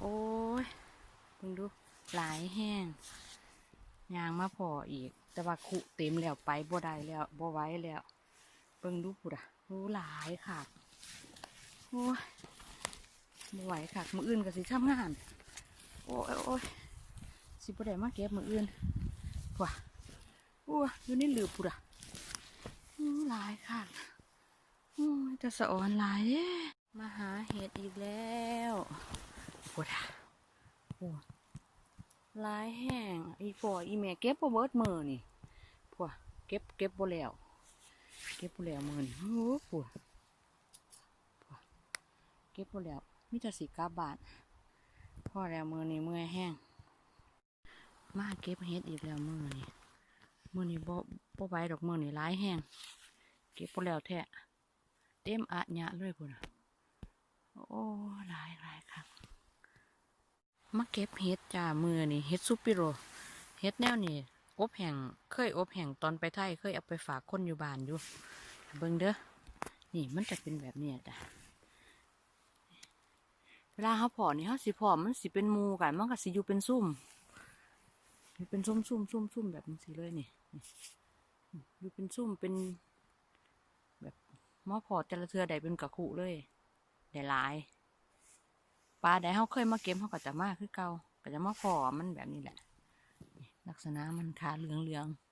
โอ้ยเพิ่งดูหลายแห้งยางมาพออีก แต่ว่าขุเต็มแล้วไปบ่ได้แล้วบ่ไว้แล้วเบิ่งดูพุดอะรู้หลายค่ะโอ้ยบ่ไหวค่ะมืออื่นก็สิทำงาน โอ้ยโอ้ยสิบ่ได้มาเก็บมืออื่นว่ะโอ้ยอยู่ในหลืบพุดอะอู้หลายค่ะโอ้ยจะสะออนหลายมาหาเห็ดอีกแล้ว ปวดอะโอ้ยหลายแห้งอีปออีแม่เก็บบ่เบิดมือนี่พวกเก็บเก็บบ่แล้ว เก็บบ่แล้วมือนี่โอ้ปวดพวกเก็บบ่แล้วมิจะสิกลับบ้านพ่อแล้วมือนี่เมื่อยแห้ง มาเก็บเห็ดอีกแล้วมือนี่มือนี่บ่บ่ไหวดอกมือนี่ลายแห้ง เก็บบ่แล้วแท้เต็มอะญะเลยพุ่นน่ะโอ้หลายหลายครับ มาเก็บเห็ดจ้ามือนี่เห็ดซุปปิโรเห็ดแนวนี่อบแห้งเคยอบแห้งตอนไปไทยเคยเอาไปฝากคนอยู่บ้านอยู่ เบิ่งเด้อนี่มันจะเป็นแบบนี้จ้ะเวลาเขาเพอนี่เขาสิเพอมมันสิเป็นมูกันมันก็สิอยู่เป็นซุ่มอยู่เป็นซุ่มซุ่มซุ่มซุ่มแบบนี้สิเลยนี่อยู่เป็นซุ่มเป็น แบบมอพอแต่ละเทือใดเป็นกระคุเลยได้หลาย ปลาใดเขาเคยมาเก็บเขาก็จะมาคือเก่าก็จะมาพอมันแบบนี้แหละนักษณะมันขาเหลืองเหลืองๆ